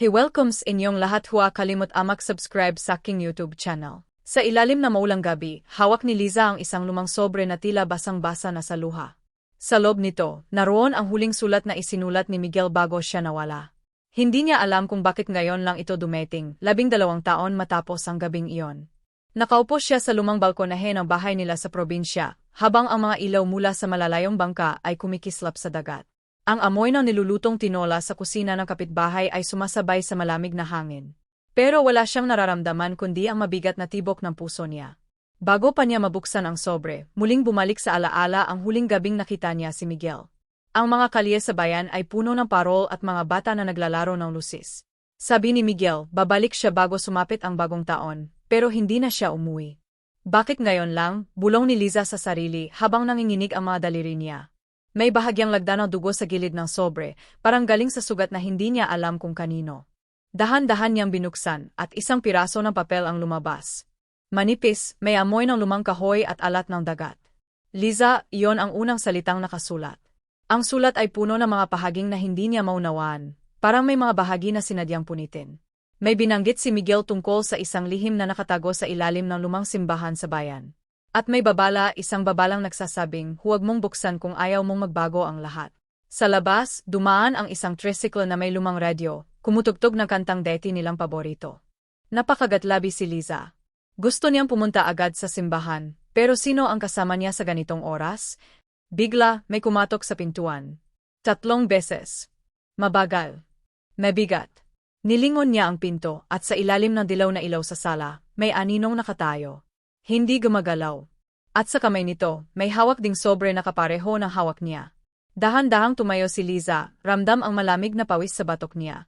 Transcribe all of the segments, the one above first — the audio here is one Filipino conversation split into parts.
He welcomes inyong lahat huwa kalimot amak subscribe sa aking YouTube channel. Sa ilalim na maulang gabi, hawak ni Liza ang isang lumang sobre na tila basang-basa na sa luha. Sa loob nito, naroon ang huling sulat na isinulat ni Miguel bago siya nawala. Hindi niya alam kung bakit ngayon lang ito dumeting, labing dalawang taon matapos ang gabing iyon. Nakaupo siya sa lumang balkonahe ng bahay nila sa probinsya, habang ang mga ilaw mula sa malalayong bangka ay kumikislap sa dagat. Ang amoy ng nilulutong tinola sa kusina ng kapitbahay ay sumasabay sa malamig na hangin. Pero wala siyang nararamdaman kundi ang mabigat na tibok ng puso niya. Bago pa niya mabuksan ang sobre, muling bumalik sa alaala ang huling gabing nakita niya si Miguel. Ang mga kalye sa bayan ay puno ng parol at mga bata na naglalaro ng lusis. Sabi ni Miguel, babalik siya bago sumapit ang bagong taon, pero hindi na siya umuwi. Bakit ngayon lang, bulong ni Liza sa sarili habang nanginginig ang mga daliri niya. May bahagyang lagda ng dugo sa gilid ng sobre, parang galing sa sugat na hindi niya alam kung kanino. Dahan-dahan niyang binuksan at isang piraso ng papel ang lumabas. Manipis, may amoy ng lumang kahoy at alat ng dagat. Liza, iyon ang unang salitang nakasulat. Ang sulat ay puno ng mga pahaging na hindi niya maunawaan, parang may mga bahagi na sinadyang punitin. May binanggit si Miguel tungkol sa isang lihim na nakatago sa ilalim ng lumang simbahan sa bayan. At may babala, isang babalang nagsasabing, huwag mong buksan kung ayaw mong magbago ang lahat. Sa labas, dumaan ang isang tricycle na may lumang radyo, kumutugtog ng kantang deti nilang paborito. Napakagatlabi si Liza. Gusto niyang pumunta agad sa simbahan, pero sino ang kasama niya sa ganitong oras? Bigla, may kumatok sa pintuan. Tatlong beses. Mabagal. Mabigat. Nilingon niya ang pinto at sa ilalim ng dilaw na ilaw sa sala, may aninong nakatayo. Hindi gumagalaw. At sa kamay nito, may hawak ding sobre na kapareho ng hawak niya. Dahan-dahang tumayo si Liza, ramdam ang malamig na pawis sa batok niya.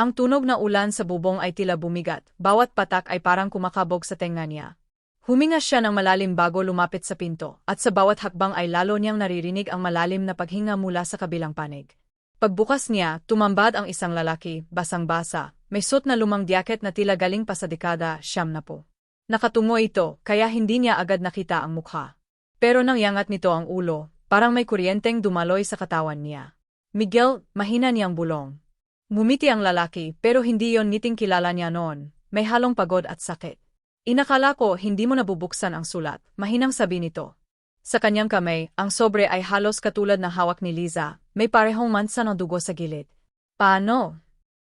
Ang tunog na ulan sa bubong ay tila bumigat, bawat patak ay parang kumakabog sa tenga niya. Huminga siya ng malalim bago lumapit sa pinto, at sa bawat hakbang ay lalo niyang naririnig ang malalim na paghinga mula sa kabilang panig. Pagbukas niya, tumambad ang isang lalaki, basang-basa, may suot na lumang diaket na tila galing pa sa dekada, siyam na po. Nakatungo ito, kaya hindi niya agad nakita ang mukha. Pero nang yangat nito ang ulo, parang may kuryenteng dumaloy sa katawan niya. Miguel, mahina niyang bulong. Mumiti ang lalaki, pero hindi yon ngiting kilala niya noon. May halong pagod at sakit. Inakala ko hindi mo nabubuksan ang sulat, mahinang sabi nito. Sa kanyang kamay, ang sobre ay halos katulad ng hawak ni Liza, may parehong mansa ng dugo sa gilid. Paano?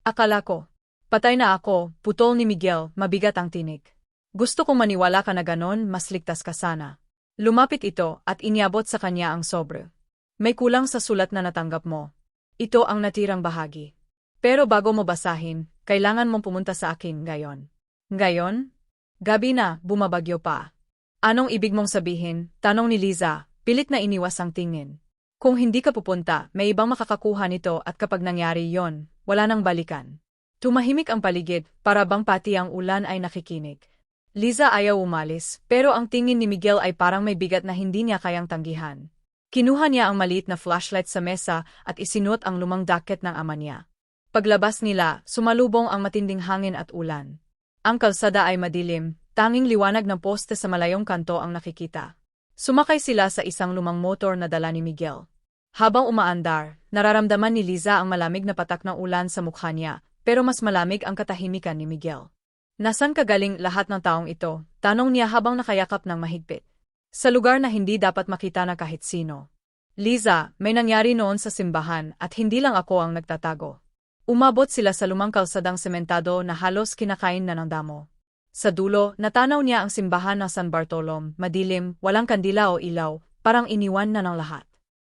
Akala ko. Patay na ako, putol ni Miguel, mabigat ang tinig. Gusto kong maniwala ka na ganon, mas ligtas ka sana. Lumapit ito at iniabot sa kanya ang sobre. May kulang sa sulat na natanggap mo. Ito ang natirang bahagi. Pero bago mo basahin, kailangan mong pumunta sa akin ngayon. Ngayon? Gabi na, bumabagyo pa. Anong ibig mong sabihin? Tanong ni Liza, pilit na iniwas ang tingin. Kung hindi ka pupunta, may ibang makakakuha nito at kapag nangyari yon, wala nang balikan. Tumahimik ang paligid, para bang pati ang ulan ay nakikinig. Liza ayaw umalis, pero ang tingin ni Miguel ay parang may bigat na hindi niya kayang tanggihan. Kinuha niya ang maliit na flashlight sa mesa at isinuot ang lumang daket ng ama niya. Paglabas nila, sumalubong ang matinding hangin at ulan. Ang kalsada ay madilim, tanging liwanag ng poste sa malayong kanto ang nakikita. Sumakay sila sa isang lumang motor na dala ni Miguel. Habang umaandar, nararamdaman ni Liza ang malamig na patak ng ulan sa mukha niya, pero mas malamig ang katahimikan ni Miguel. Nasan kagaling lahat ng taong ito? Tanong niya habang nakayakap ng mahigpit. Sa lugar na hindi dapat makita na kahit sino. Liza, may nangyari noon sa simbahan at hindi lang ako ang nagtatago. Umabot sila sa lumang kalsadang sementado na halos kinakain na ng damo. Sa dulo, natanaw niya ang simbahan ng San Bartolom, madilim, walang kandila o ilaw, parang iniwan na ng lahat.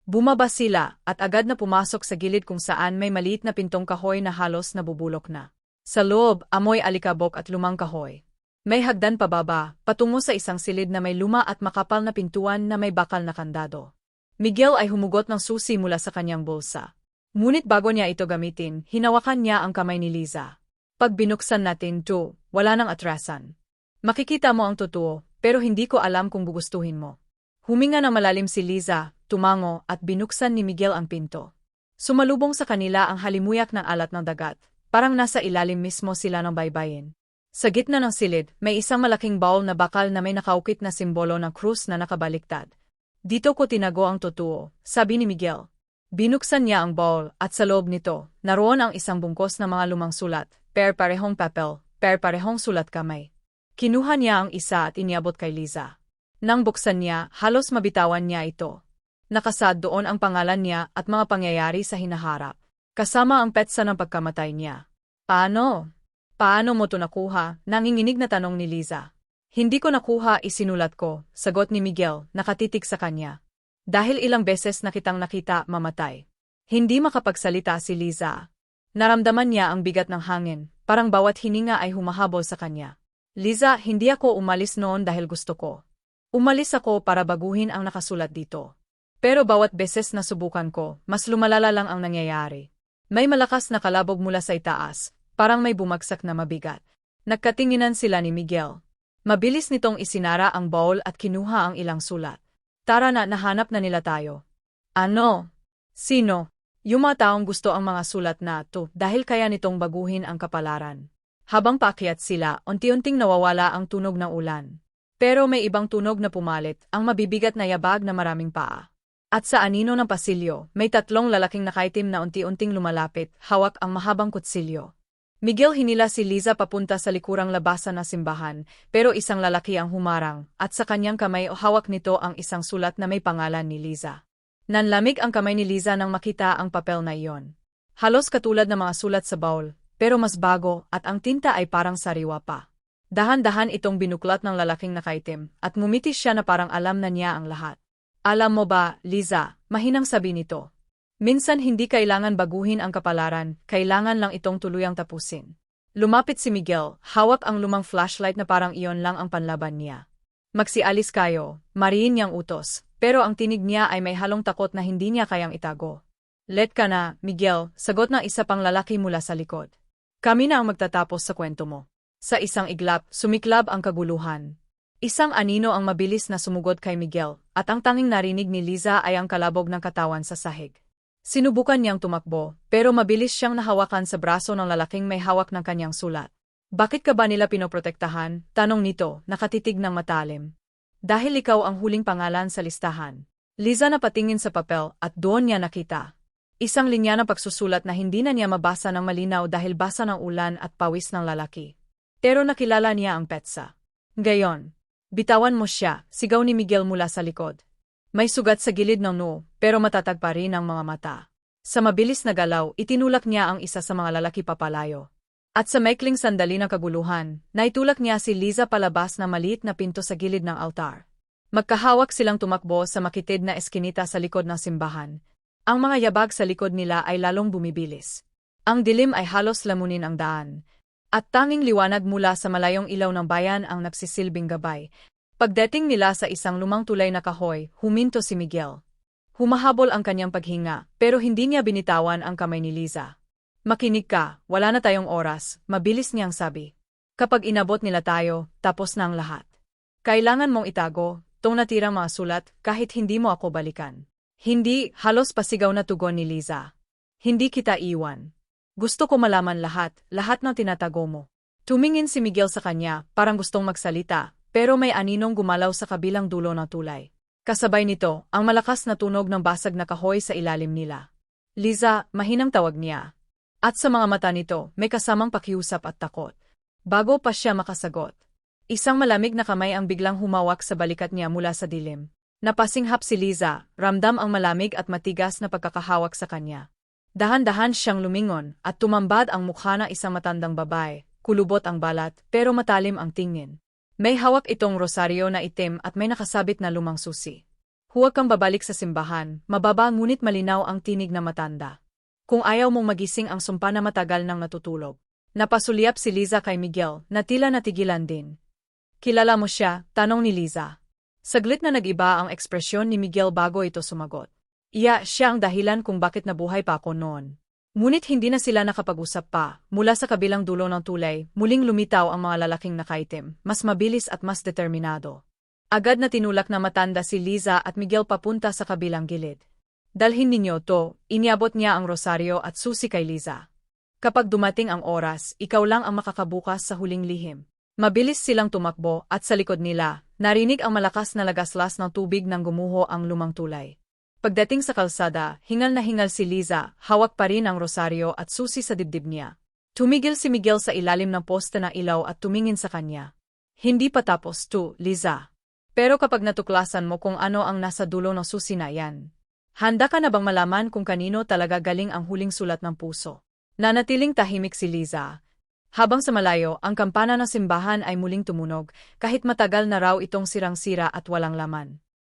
Bumaba sila at agad na pumasok sa gilid kung saan may maliit na pintong kahoy na halos nabubulok na. Sa loob, amoy alikabok at lumang kahoy. May hagdan pababa, patungo sa isang silid na may luma at makapal na pintuan na may bakal na kandado. Miguel ay humugot ng susi mula sa kanyang bulsa. Ngunit bago niya ito gamitin, hinawakan niya ang kamay ni Liza. Pag binuksan natin to, wala nang atrasan. Makikita mo ang totoo, pero hindi ko alam kung gugustuhin mo. Huminga na malalim si Liza, tumango at binuksan ni Miguel ang pinto. Sumalubong sa kanila ang halimuyak ng alat ng dagat, Parang nasa ilalim mismo sila ng baybayin. Sa gitna ng silid, may isang malaking bowl na bakal na may nakaukit na simbolo ng krus na nakabaliktad. Dito ko tinago ang totoo, sabi ni Miguel. Binuksan niya ang bowl at sa loob nito, naroon ang isang bungkos ng mga lumang sulat, per parehong papel, per parehong sulat kamay. Kinuha niya ang isa at iniabot kay Liza. Nang buksan niya, halos mabitawan niya ito. Nakasad doon ang pangalan niya at mga pangyayari sa hinaharap. Kasama ang petsa ng pagkamatay niya. Paano? Paano mo to nakuha? Nanginginig na tanong ni Liza. Hindi ko nakuha isinulat ko, sagot ni Miguel, nakatitik sa kanya. Dahil ilang beses na kitang nakita mamatay. Hindi makapagsalita si Liza. Naramdaman niya ang bigat ng hangin, parang bawat hininga ay humahabol sa kanya. Liza, hindi ako umalis noon dahil gusto ko. Umalis ako para baguhin ang nakasulat dito. Pero bawat beses na subukan ko, mas lumalala lang ang nangyayari. May malakas na kalabog mula sa itaas, parang may bumagsak na mabigat. Nagkatinginan sila ni Miguel. Mabilis nitong isinara ang bowl at kinuha ang ilang sulat. Tara na, nahanap na nila tayo. Ano? Sino? Yung mga taong gusto ang mga sulat na to dahil kaya nitong baguhin ang kapalaran. Habang paakyat sila, unti-unting nawawala ang tunog ng ulan. Pero may ibang tunog na pumalit, ang mabibigat na yabag na maraming paa. At sa anino ng pasilyo, may tatlong lalaking nakaitim na unti-unting lumalapit, hawak ang mahabang kutsilyo. Miguel hinila si Liza papunta sa likurang labasan na simbahan, pero isang lalaki ang humarang, at sa kanyang kamay o hawak nito ang isang sulat na may pangalan ni Liza. Nanlamig ang kamay ni Liza nang makita ang papel na iyon. Halos katulad ng mga sulat sa bowl, pero mas bago at ang tinta ay parang sariwa pa. Dahan-dahan itong binuklat ng lalaking nakaitim, at mumitis siya na parang alam na niya ang lahat. Alam mo ba, Liza, mahinang sabi nito, Minsan hindi kailangan baguhin ang kapalaran, kailangan lang itong tuluyang tapusin. Lumapit si Miguel, hawak ang lumang flashlight na parang iyon lang ang panlaban niya. Magsialis kayo, mariin niyang utos, pero ang tinig niya ay may halong takot na hindi niya kayang itago. Let ka na, Miguel, sagot ng isa pang lalaki mula sa likod. Kami na ang magtatapos sa kwento mo. Sa isang iglap, sumiklab ang kaguluhan. Isang anino ang mabilis na sumugod kay Miguel, at ang tanging narinig ni Liza ay ang kalabog ng katawan sa sahig. Sinubukan niyang tumakbo, pero mabilis siyang nahawakan sa braso ng lalaking may hawak ng kanyang sulat. Bakit ka ba nila pinoprotektahan? Tanong nito, nakatitig ng matalim. Dahil ikaw ang huling pangalan sa listahan. Liza napatingin sa papel at doon niya nakita. Isang linya ng pagsusulat na hindi na niya mabasa ng malinaw dahil basa ng ulan at pawis ng lalaki. Pero nakilala niya ang petsa. Gayon, bitawan mo siya, sigaw ni Miguel mula sa likod. May sugat sa gilid ng noo, pero matatag pa rin ang mga mata. Sa mabilis na galaw, itinulak niya ang isa sa mga lalaki papalayo. At sa maikling sandali ng kaguluhan, naitulak niya si Liza palabas na maliit na pinto sa gilid ng altar. Magkahawak silang tumakbo sa makitid na eskinita sa likod ng simbahan. Ang mga yabag sa likod nila ay lalong bumibilis. Ang dilim ay halos lamunin ang daan. At tanging liwanag mula sa malayong ilaw ng bayan ang nagsisilbing gabay, Pagdating nila sa isang lumang tulay na kahoy, huminto si Miguel. Humahabol ang kanyang paghinga, pero hindi niya binitawan ang kamay ni Liza. Makinig ka, wala na tayong oras, mabilis niyang sabi. Kapag inabot nila tayo, tapos na ang lahat. Kailangan mong itago, tong natirang mga sulat, kahit hindi mo ako balikan. Hindi, halos pasigaw na tugon ni Liza. Hindi kita iwan. Gusto ko malaman lahat, lahat ng tinatago mo. Tumingin si Miguel sa kanya, parang gustong magsalita, pero may aninong gumalaw sa kabilang dulo ng tulay. Kasabay nito, ang malakas na tunog ng basag na kahoy sa ilalim nila. Liza, mahinang tawag niya. At sa mga mata nito, may kasamang pakiusap at takot. Bago pa siya makasagot. Isang malamig na kamay ang biglang humawak sa balikat niya mula sa dilim. Napasinghap si Liza, ramdam ang malamig at matigas na pagkakahawak sa kanya. Dahan-dahan siyang lumingon at tumambad ang mukha ng isang matandang babae, kulubot ang balat pero matalim ang tingin. May hawak itong rosaryo na itim at may nakasabit na lumang susi. Huwag kang babalik sa simbahan, mababa ngunit malinaw ang tinig na matanda. Kung ayaw mong magising ang sumpa na matagal nang natutulog. Napasulyap si Liza kay Miguel na tila natigilan din. Kilala mo siya, tanong ni Liza. Saglit na nagiba ang ekspresyon ni Miguel bago ito sumagot. Iya, siya ang dahilan kung bakit nabuhay pa ako noon. Ngunit hindi na sila nakapag-usap pa, mula sa kabilang dulo ng tulay, muling lumitaw ang mga lalaking nakaitim, mas mabilis at mas determinado. Agad na tinulak na matanda si Liza at Miguel papunta sa kabilang gilid. Dalhin ninyo to, iniabot niya ang rosaryo at susi kay Liza. Kapag dumating ang oras, ikaw lang ang makakabukas sa huling lihim. Mabilis silang tumakbo at sa likod nila, narinig ang malakas na lagaslas ng tubig nang gumuho ang lumang tulay. Pagdating sa kalsada, hingal na hingal si Liza, hawak pa rin ang rosaryo at susi sa dibdib niya. Tumigil si Miguel sa ilalim ng poste ng ilaw at tumingin sa kanya. Hindi pa tapos to, Liza. Pero kapag natuklasan mo kung ano ang nasa dulo ng susi na yan, handa ka na bang malaman kung kanino talaga galing ang huling sulat ng puso? Nanatiling tahimik si Liza. Habang sa malayo, ang kampana ng simbahan ay muling tumunog, kahit matagal na raw itong sirang-sira at walang laman.